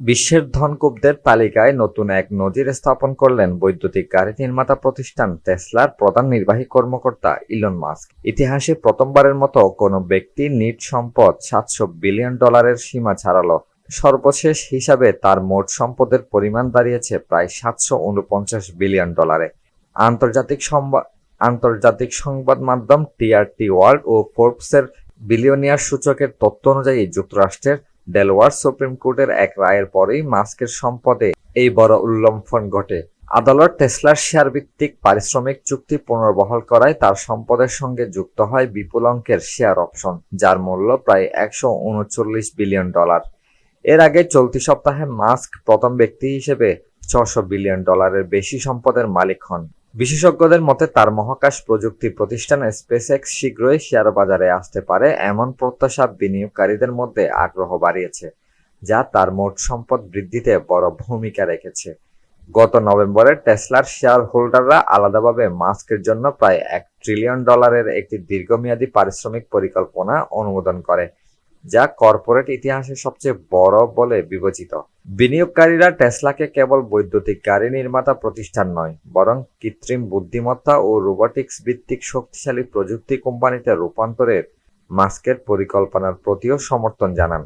বিশ্বের ধনকুবদের তালিকায় নতুন এক নজির স্থাপন করলেন বৈদ্যুতিক গাড়ি নির্মাতা প্রতিষ্ঠান টেসলার প্রধান নির্বাহী কর্মকর্তা ইলন মাস্ক। ইতিহাসে প্রথমবারের মতো কোনো ব্যক্তি নিট সম্পদ সাতশো বিলিয়ন ডলারের সীমা ছাড়ালো। সর্বশেষ হিসাবে তার মোট সম্পদের পরিমাণ দাঁড়িয়েছে প্রায় সাতশো উনপঞ্চাশ বিলিয়ন ডলারে। আন্তর্জাতিক সংবাদ আন্তর্জাতিক সংবাদ মাধ্যম টিআরটি ওয়ার্ল্ড ও ফোর্বসের বিলিয়নিয়ার সূচকের তথ্য অনুযায়ী যুক্তরাষ্ট্রের ডেলওয়ার সুপ্রিম কোর্টের এক রায়ের পরেই মাস্কের সম্পদে এই বড় উল্লম্ফন ঘটে। আদালত টেসলার শেয়ার ভিত্তিক পারিশ্রমিক চুক্তি পুনর্বহাল করায় তার সম্পদের সঙ্গে যুক্ত হয় বিপুল অঙ্কের শেয়ার অপশন, যার মূল্য প্রায় একশো উনচল্লিশ বিলিয়ন ডলার। এর আগে চলতি সপ্তাহে মাস্ক প্রথম ব্যক্তি হিসেবে ছশো বিলিয়ন ডলারের বেশি সম্পদের মালিক হন। বিশেষজ্ঞদের মতে, তার মহাকাশ প্রযুক্তি প্রতিষ্ঠান স্পেসএক্স শীঘ্রই শেয়ার বাজারে আসতে পারে এমন প্রত্যাশা বিনিয়োগকারীদের মধ্যে আগ্রহ বাড়িয়েছে, যা তার মোট সম্পদ বৃদ্ধিতে বড় ভূমিকা রেখেছে। গত নভেম্বরে টেসলার শেয়ার হোল্ডাররা আলাদাভাবে মাস্কের জন্য প্রায় এক ট্রিলিয়ন ডলারের একটি দীর্ঘমেয়াদী পারিশ্রমিক পরিকল্পনা অনুমোদন করে। যা কর্পোরেট ইতিহাসে সবচেয়ে বড় বলে বিবেচিত। বিনিয়োগকারীরা টেসলাকে কেবল বৈদ্যুতিক গাড়ি নির্মাতা প্রতিষ্ঠান নয়, বরং কৃত্রিম বুদ্ধিমত্তা ও রোবটিক্স ভিত্তিক শক্তিশালী প্রযুক্তি কোম্পানিতে রূপান্তরের মাস্কের পরিকল্পনার প্রতিও সমর্থন জানান।